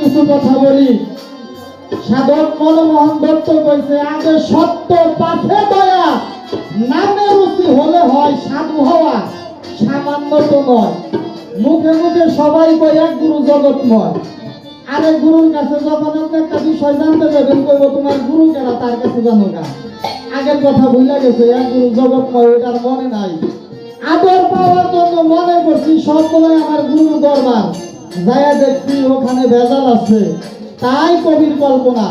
কিছু কথা বলি। সাধক মনমোহন দত্ত কইছে, আগে সত্য পাথে দয়া। নামে রুচি হলে হয় সাধু হওয়া সামান্য তো নয় মুখে মুখে সবাই কয়, এক গুরু জগৎময়। আরে গুরুর কাছে যখন আপনি একটা বিষয় জানতে যাবেন, কইব, তোমার গুরু কেনা তার কাছে জানো না আগের কথা ভুলে গেছে, এক গুরু জগৎময় ওটার মনে নাই। আদর পাওয়ার জন্য মনে করছি সবগুলোই আমার গুরু দরবার। যায়া দেখছি ওখানে ভেজাল আছে। তাই কবির কল্পনা।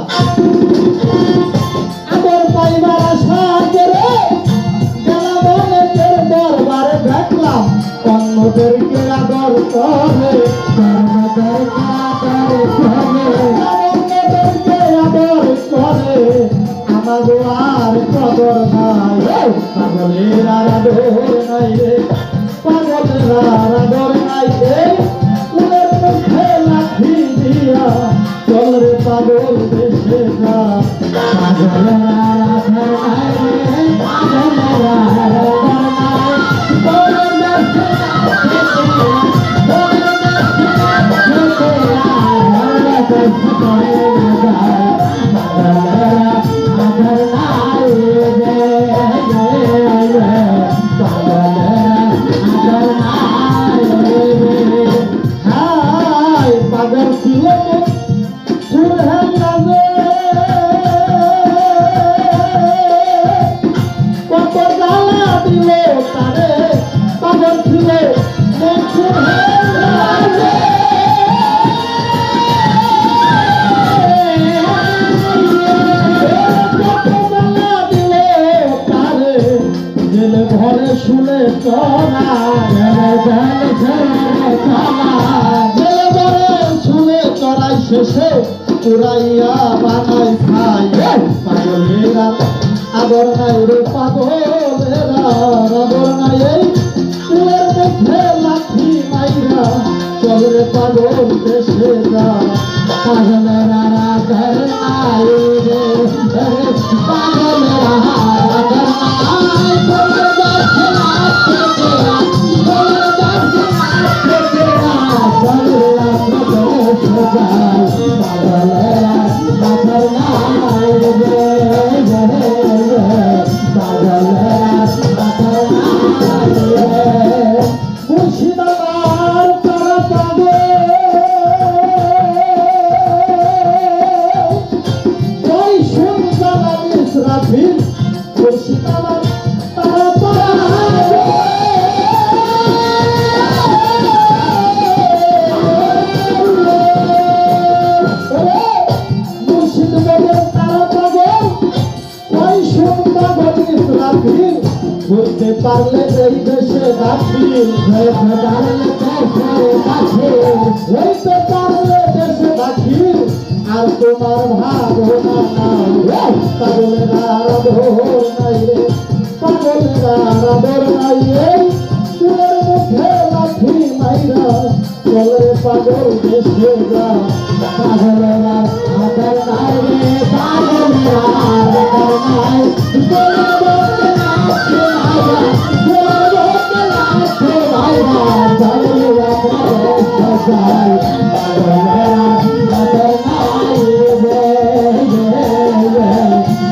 আর নাই পাগলের আর আদর নাই রে। পাগলের আর আদর নাই রে। পাগল দেশে যা। ঘরে শুনে চলা জেলে ঘরে শুনে চড়াই শেষে চুরাইয়া বানাই খাই। পাগলেরা, আদর নাই রে পাগলেরা, আদর নাই এই। চুলের মুখে লাঠি মাইরা চল পাগল দেশে পাগলেরা আদর নাই বুঝতে পারলে এই দেশে দাখিল হইতে পারলে দাখিল পারলে দেশে দাখিল আর তোমার ভাবনা নাই পাগলের আদর নাই রে। পাগলের আদর নাই এই চুলের মুখে লাঠি মাইরা চলে পাগল দেশে যা পাগলের আদর নাই রে, পাগলের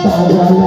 পাগল